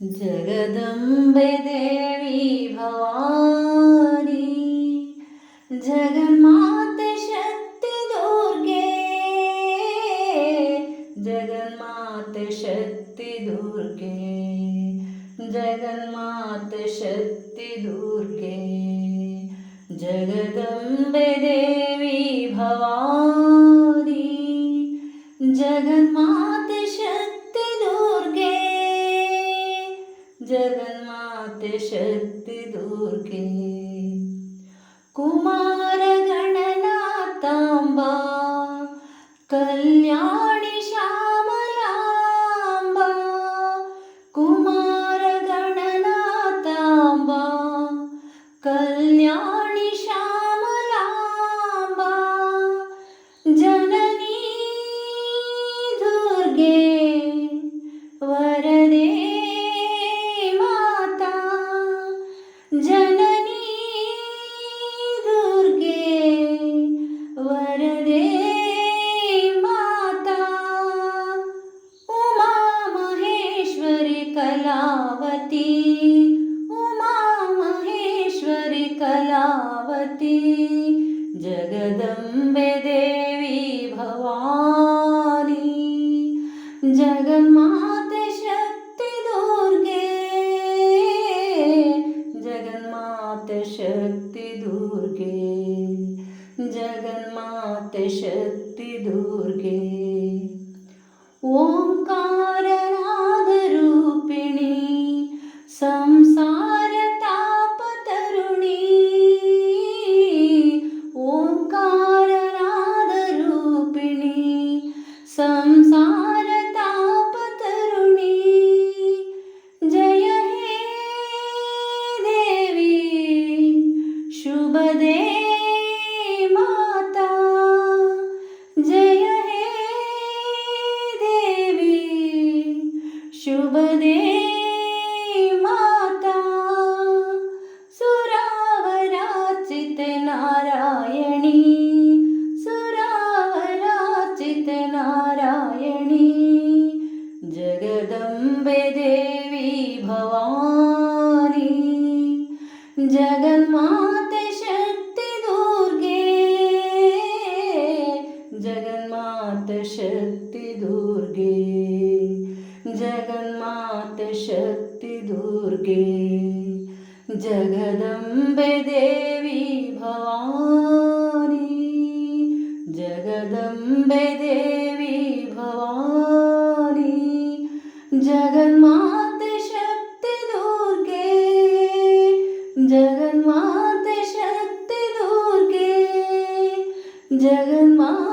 जगदम्बे देवी भवानी जगन्माते शक्ति दुर्गे जगन्माते शक्ति दुर्गे जगन्माते शक्ति दुर्गे जगदम्बे जगन्माते शक्ति दुर्गे। कुमारगणनाथाम्बा कलावती उमा महेश्वरी कलावती। जगदम्बे देवी भवानी। जगन्माते शक्ति दुर्गे। जगन्माते शक्ति दुर्गे। जगन्माते शक्ति दुर्गे। ओङ्कारनादरूपिणी शुभदे माता। सुरावराचित नारायणी। सुरावराचित नारायणी। जगदम्बे देवी भवानी। जगन्माते शक्ति दुर्गे। जगदम्बे देवी भवानी। जगदम्बे देवी भवानी। जगन्माते शक्ति दुर्गे। जगन्माते शक्ति दुर्गे। जगन्